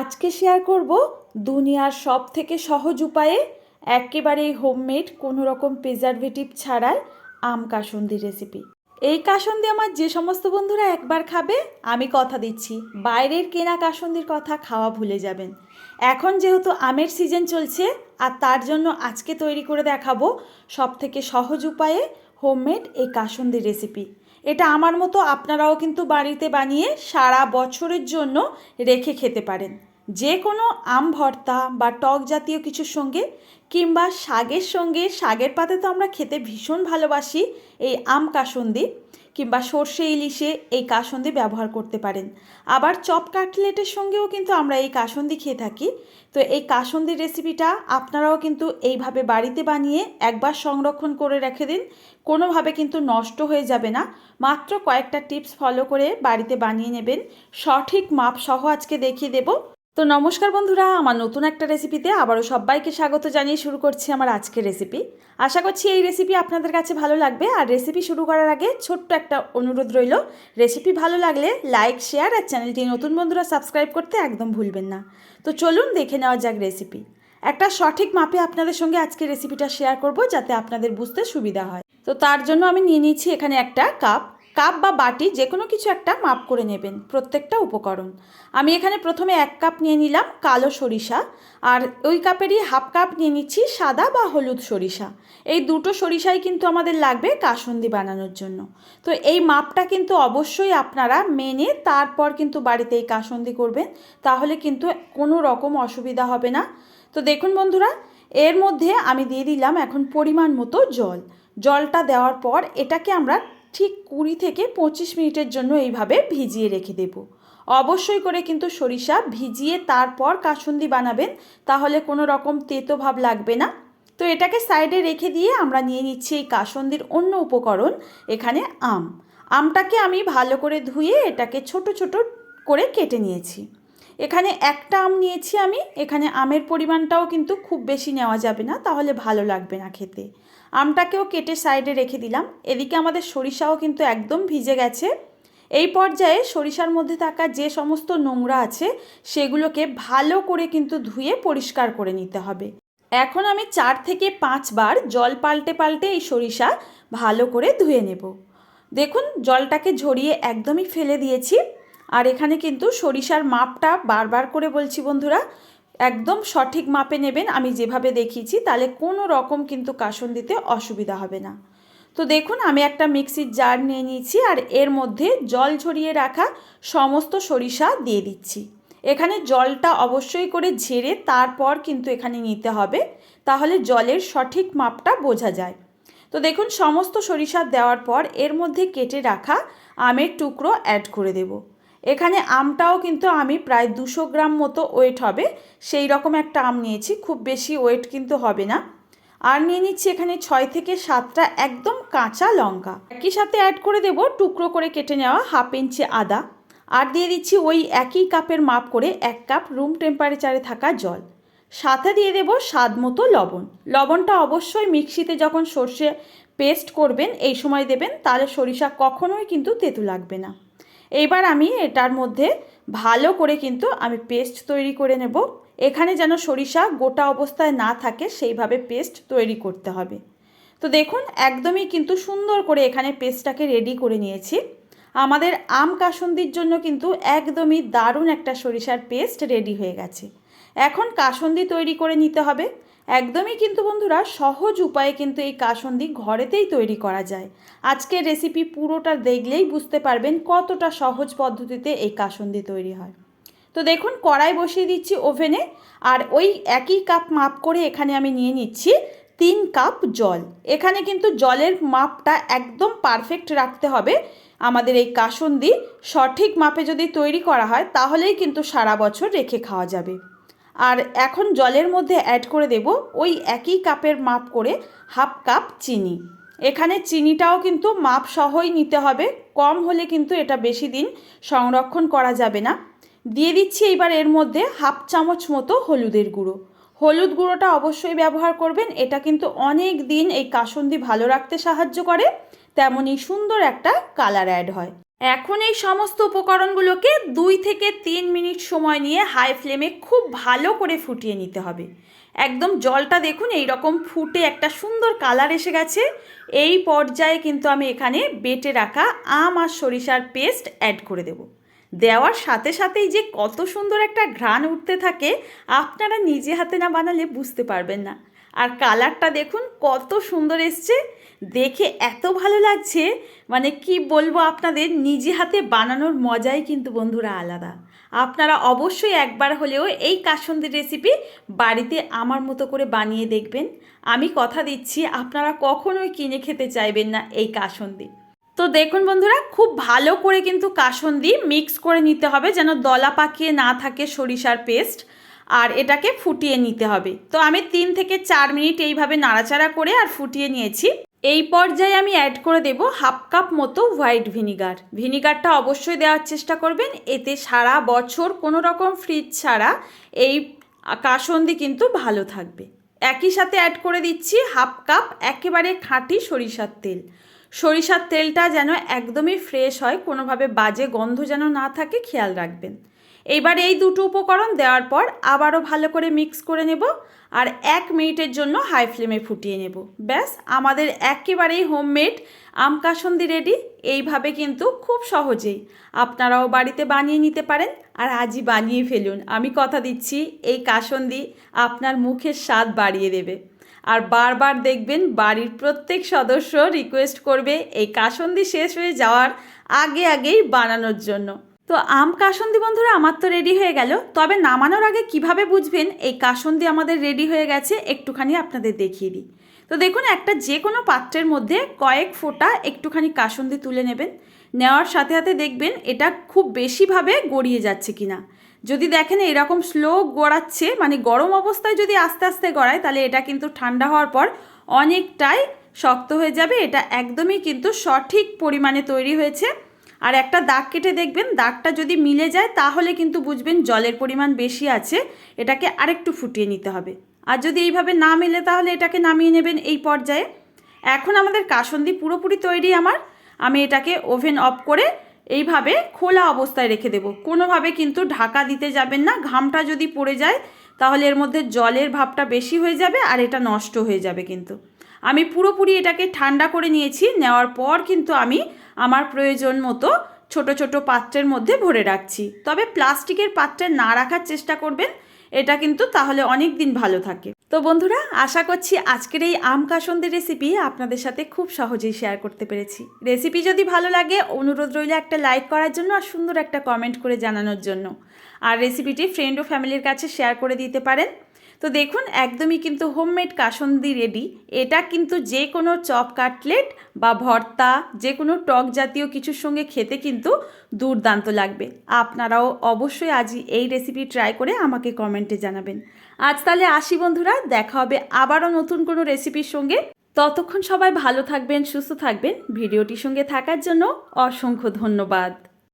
আজকে শেয়ার করব দুনিয়ার সব থেকে সহজ উপায়ে একেবারেই হোমমেড কোনো রকম প্রিজারভেটিভ ছাড়াই আম কাসুন্দি রেসিপি এই কাসন্দি আমার যে সমস্ত বন্ধুরা একবার খাবে, আমি কথা দিচ্ছি। বাইরের কেনা কাসন্দির কথা খাওয়া ভুলে যাবেন। এখন যেহেতু আমের সিজন চলছে, আর তার জন্য আজকে তৈরি করে দেখাবো সব থেকে সহজ উপায়ে হোমমেড এই কাসুন্দি রেসিপি এটা আমার মতো আপনারাও কিন্তু বাড়িতে বানিয়ে সারা বছরের জন্য রেখে খেতে পারেন। যে কোনো আম ভর্তা বা টক জাতীয় কিছুর সঙ্গে কিংবা শাগের সঙ্গে শাগের পাতে তো আমরা খেতে ভীষণ ভালোবাসি এই আম কাসন্দি। কিংবা সর্ষে ইলিশে এই কাসন্দি ব্যবহার করতে পারেন। আবার চপ কাটলেটের সঙ্গেও কিন্তু আমরা এই কাসন্দি খেয়ে থাকি। তো এই কাসন্দির রেসিপিটা আপনারাও কিন্তু এইভাবে বাড়িতে বানিয়ে একবার সংরক্ষণ করে রেখে দিন। কোনোভাবে কিন্তু নষ্ট হয়ে যাবে না। মাত্র কয়েকটা টিপস ফলো করে বাড়িতে বানিয়ে নেবেন। সঠিক মাপ সহ আজকে দেখিয়ে দেবো। তো নমস্কার বন্ধুরা, আমার নতুন একটা রেসিপিতে আবারও সবাইকে স্বাগত জানিয়ে শুরু করছি আমার আজকের রেসিপি আশা করছি এই রেসিপি আপনাদের কাছে ভালো লাগবে। আর রেসিপি শুরু করার আগে ছোট্ট একটা অনুরোধ রইল রেসিপি ভালো লাগলে লাইক শেয়ার আর চ্যানেলটি নতুন বন্ধুরা সাবস্ক্রাইব করতে একদম ভুলবেন না। তো চলুন দেখে নেওয়া যাক রেসিপি একটা সঠিক মাপে আপনাদের সঙ্গে আজকে রেসিপিটা শেয়ার করব, যাতে আপনাদের বুঝতে সুবিধা হয়। তো তার জন্য আমি নিয়ে নিচ্ছি এখানে একটা কাপ কাপ বা বাটি যে কোনো কিছু একটা মাপ করে নেবেন, প্রত্যেকটা উপকরণ। আমি এখানে প্রথমে এক কাপ নিয়ে নিলাম কালো সরিষা, আর ওই কাপেরই হাফ কাপ নিয়ে নিচ্ছি সাদা বা হলুদ সরিষা। এই দুটো সরিষাই কিন্তু আমাদের লাগবে কাসন্দি বানানোর জন্য। তো এই মাপটা কিন্তু অবশ্যই আপনারা মেনে তারপর কিন্তু বাড়িতে এই কাসন্দি করবেন, তাহলে কিন্তু কোনো রকম অসুবিধা হবে না। তো দেখুন বন্ধুরা, এর মধ্যে আমি দিয়ে দিলাম এখন পরিমাণ মতো জল। জলটা দেওয়ার পর এটাকে আমরা ঠিক কুড়ি থেকে পঁচিশ মিনিটের জন্য এইভাবে ভিজিয়ে রেখে দেব। অবশ্যই করে কিন্তু সরিষা ভিজিয়ে তারপর কাসুন্দি বানাবেন, তাহলে কোনো রকম তেতো ভাব লাগবে না। তো এটাকে সাইডে রেখে দিয়ে আমরা নিয়ে নিচ্ছি এই কাসন্দির অন্য উপকরণ, এখানে আম। আমটাকে আমি ভালো করে ধুয়ে এটাকে ছোট ছোট করে কেটে নিয়েছি। এখানে একটা আম নিয়েছি আমি, এখানে আমের পরিমাণটাও কিন্তু খুব বেশি নেওয়া যাবে না, তাহলে ভালো লাগবে না খেতে। আমটাকেও কেটে সাইডে রেখে দিলাম। এদিকে আমাদের সরিষাও কিন্তু একদম ভিজে গেছে। এই পর্যায়ে সরিষার মধ্যে থাকা যে সমস্ত নোংরা আছে, সেগুলোকে ভালো করে কিন্তু ধুয়ে পরিষ্কার করে নিতে হবে। এখন আমি চার থেকে পাঁচবার জল পাল্টে পাল্টে এই সরিষা ভালো করে ধুয়ে নেব। দেখুন, জলটাকে ঝরিয়ে একদমই ফেলে দিয়েছি। আর এখানে কিন্তু সরিষার মাপটা বারবার করে বলছি বন্ধুরা একদম সঠিক মাপে নেবেন, আমি যেভাবে দেখিয়েছি, তাহলে কোনো রকম কিন্তু কাসন দিতে অসুবিধা হবে না। তো দেখুন, আমি একটা মিক্সির জার নিয়ে নিয়েছি, আর এর মধ্যে জল ঝরিয়ে রাখা সমস্ত সরিষা দিয়ে দিচ্ছি। এখানে জলটা অবশ্যই করে ঝেড়ে তারপর কিন্তু এখানে নিতে হবে, তাহলে জলের সঠিক মাপটা বোঝা যায়। তো দেখুন, সমস্ত সরিষা দেওয়ার পর এর মধ্যে কেটে রাখা আমের টুকরো অ্যাড করে দেবো। এখানে আমটাও কিন্তু আমি প্রায় দুশো গ্রাম মতো ওয়েট হবে। সেই রকম একটা আম নিয়েছি, খুব বেশি ওয়েট কিন্তু হবে না। আর নিয়ে নিচ্ছি এখানে ছয় থেকে সাতটা একদম কাঁচা লঙ্কা। একই সাথে অ্যাড করে দেব টুকরো করে কেটে নেওয়া হাফ ইঞ্চি আদা। আর দিয়ে দিচ্ছি ওই একই কাপের মাপ করে এক কাপ রুম টেম্পারেচারে থাকা জল। সাথে দিয়ে দেব স্বাদ মতো লবণ। লবণটা অবশ্যই মিক্সিতে যখন সর্ষে পেস্ট করবেন, এই সময় দেবেন, তাহলে সরিষা কখনোই কিন্তু তেঁতু লাগবে না। এইবার আমি এটার মধ্যে ভালো করে কিন্তু আমি পেস্ট তৈরি করে নেব। এখানে যেন সরিষা গোটা অবস্থায় না থাকে, সেইভাবে পেস্ট তৈরি করতে হবে। তো দেখুন, একদমই কিন্তু সুন্দর করে এখানে পেস্টটাকে রেডি করে নিয়েছি। আমাদের আম কাসন্দির জন্য কিন্তু একদমই দারুণ একটা সরিষার পেস্ট রেডি হয়ে গেছে। এখন কাসুন্দি তৈরি করে নিতে হবে। একদমই কিন্তু বন্ধুরা সহজ উপায়ে কিন্তু এই কাসন্দি ঘরেতেই তৈরি করা যায়। আজকের রেসিপি পুরোটা দেখলেই বুঝতে পারবেন কতটা সহজ পদ্ধতিতে এই কাসন্দি তৈরি হয়। তো দেখুন, কড়াই বসিয়ে দিচ্ছি ওভেনে, আর ওই একই কাপ মাপ করে এখানে আমি নিয়ে নিচ্ছি তিন কাপ জল। এখানে কিন্তু জলের মাপটা একদম পারফেক্ট রাখতে হবে। আমাদের এই কাসন্দি সঠিক মাপে যদি তৈরি করা হয়, তাহলেই কিন্তু সারা বছর রেখে খাওয়া যাবে। আর এখন জলের মধ্যে অ্যাড করে দেব ওই একই কাপের মাপ করে হাফ কাপ চিনি। এখানে চিনিটাও কিন্তু মাপ সহই নিতে হবে, কম হলে কিন্তু এটা বেশি দিন সংরক্ষণ করা যাবে না। দিয়ে দিচ্ছি এইবার এর মধ্যে হাফ চামচ মতো হলুদের গুঁড়ো। হলুদ গুঁড়োটা অবশ্যই ব্যবহার করবেন, এটা কিন্তু অনেক দিন এই কাসন্দি ভালো রাখতে সাহায্য করে। তেমনই সুন্দর একটা কালার অ্যাড হয়। এখন এই সমস্ত উপকরণগুলোকে দুই থেকে তিন মিনিট সময় নিয়ে হাই ফ্লেমে খুব ভালো করে ফুটিয়ে নিতে হবে। একদম জলটা দেখুন এই রকম ফুটে একটা সুন্দর কালার এসে গেছে। এই পর্যায়ে কিন্তু আমি এখানে বেটে রাখা আম আর সরিষার পেস্ট অ্যাড করে দেব। দেওয়ার সাথে সাথেই যে কত সুন্দর একটা ঘ্রাণ উঠতে থাকে, আপনারা নিজে হাতে না বানালে বুঝতে পারবেন না। আর কালারটা দেখুন, কত সুন্দর এসছে। দেখে এত ভালো লাগছে। মানে কি বলব আপনাদের, নিজে হাতে বানানোর মজাই কিন্তু বন্ধুরা আলাদা। আপনারা অবশ্যই একবার হলেও এই কাসন্দির রেসিপি বাড়িতে আমার মতো করে বানিয়ে দেখবেন। আমি কথা দিচ্ছি, আপনারা কখনোই কিনে খেতে চাইবেন না এই কাসন্দি। তো দেখুন বন্ধুরা, খুব ভালো করে কিন্তু কাসন্দি মিক্স করে নিতে হবে যেন দলা পাকিয়ে না থাকে সরিষার পেস্ট আর এটাকে ফুটিয়ে নিতে হবে। তো আমি তিন থেকে চার মিনিট এইভাবে নাড়াচাড়া করে আর ফুটিয়ে নিয়েছি। এই পর্যায়ে আমি অ্যাড করে দেব হাফ কাপ মতো হোয়াইট ভিনিগার ভিনিগারটা অবশ্যই দেওয়ার চেষ্টা করবেন। এতে সারা বছর কোনো রকম ফ্রিজ ছাড়া এই কাসন্দি কিন্তু ভালো থাকবে। একই সাথে অ্যাড করে দিচ্ছি হাফ কাপ একেবারে খাঁটি সরিষার তেল। সরিষার তেলটা যেন একদমই ফ্রেশ হয়, কোনোভাবে বাজে গন্ধ যেন না থাকে, খেয়াল রাখবেন। এইবার এই দুটো উপকরণ দেওয়ার পর আবারও ভালো করে মিক্স করে নেব আর এক মিনিটের জন্য হাই ফ্লেমে ফুটিয়ে নেব। ব্যাস, আমাদের একেবারেই হোমমেড আম কাসন্দি রেডি। এইভাবে কিন্তু খুব সহজেই আপনারাও বাড়িতে বানিয়ে নিতে পারেন আর আজই বানিয়ে ফেলুন। আমি কথা দিচ্ছি, এই কাসন্দি আপনার মুখের স্বাদ বাড়িয়ে দেবে। আর বারবার দেখবেন বাড়ির প্রত্যেক সদস্য রিকোয়েস্ট করবে, এই কাসন্দি শেষ হয়ে যাওয়ার আগে আগেই বানানোর জন্য। তো আম কাসন্দি বন্ধুরা আমার তো রেডি হয়ে গেল। তবে নামানোর আগে কীভাবে বুঝবেন এই কাসন্দি আমাদের রেডি হয়ে গেছে একটুখানি আপনাদের দেখিয়ে দিই। তো দেখুন, একটা যে কোনো পাত্রের মধ্যে কয়েক ফোঁটা একটুখানি কাসন্দি তুলে নেবেন। নেওয়ার সাথে সাথে দেখবেন এটা খুব বেশিভাবে গড়িয়ে যাচ্ছে কিনা। যদি দেখেন এরকম স্লো গড়াচ্ছে মানে গরম অবস্থায় যদি আস্তে আস্তে গড়ায়, তাহলে এটা কিন্তু ঠান্ডা হওয়ার পর অনেকটাই শক্ত হয়ে যাবে। এটা একদমই কিন্তু সঠিক পরিমাণে তৈরি হয়েছে। আর একটা দাগ কেটে দেখবেন, দাগটা যদি মিলে যায় তাহলে কিন্তু বুঝবেন জলের পরিমাণ বেশি আছে, এটাকে আরেকটু ফুটিয়ে নিতে হবে। আর যদি এইভাবে না মেলে তাহলে এটাকে নামিয়ে নেবেন এই পর্যায়ে। এখন আমাদের কাসন্দি পুরোপুরি তৈরি আমার, আমি এটাকে ওভেন অফ করে এইভাবে খোলা অবস্থায় রেখে দেবো। কোনোভাবে কিন্তু ঢাকা দিতে যাবেন না, ঘামটা যদি পড়ে যায় তাহলে এর মধ্যে জলের ভাবটা বেশি হয়ে যাবে আর এটা নষ্ট হয়ে যাবে কিন্তু। আমি পুরোপুরি এটাকে ঠান্ডা করে নিয়েছি, নেওয়ার পর কিন্তু আমি আমার প্রয়োজন মতো ছোট ছোট পাত্রের মধ্যে ভরে রাখছি। তবে প্লাস্টিকের পাত্রে না রাখার চেষ্টা করবেন, এটা কিন্তু তাহলে অনেক দিন ভালো থাকে। তো বন্ধুরা, আশা করছি আজকের এই আম কাসন্দি রেসিপি আপনাদের সাথে খুব সহজেই শেয়ার করতে পেরেছি। রেসিপি যদি ভালো লাগে, অনুরোধ রইলে একটা লাইক করার জন্য আর সুন্দর একটা কমেন্ট করে জানানোর জন্য। আর রেসিপিটি ফ্রেন্ড ও ফ্যামিলির কাছে শেয়ার করে দিতে পারেন। তো দেখুন, একদমই কিন্তু হোমমেড কাসন্দি রেডি এটা কিন্তু যে কোনো চপ কাটলেট বা ভর্তা, যে কোনো টক জাতীয় কিছুর সঙ্গে খেতে কিন্তু দুর্দান্ত লাগবে। আপনারাও অবশ্যই আজই এই রেসিপি ট্রাই করে আমাকে কমেন্টে জানাবেন। আজ তাহলে আসি বন্ধুরা, দেখা হবে আবারও নতুন কোনো রেসিপির সঙ্গে। ততক্ষণ সবাই ভালো থাকবেন, সুস্থ থাকবেন। ভিডিওটির সঙ্গে থাকার জন্য অসংখ্য ধন্যবাদ।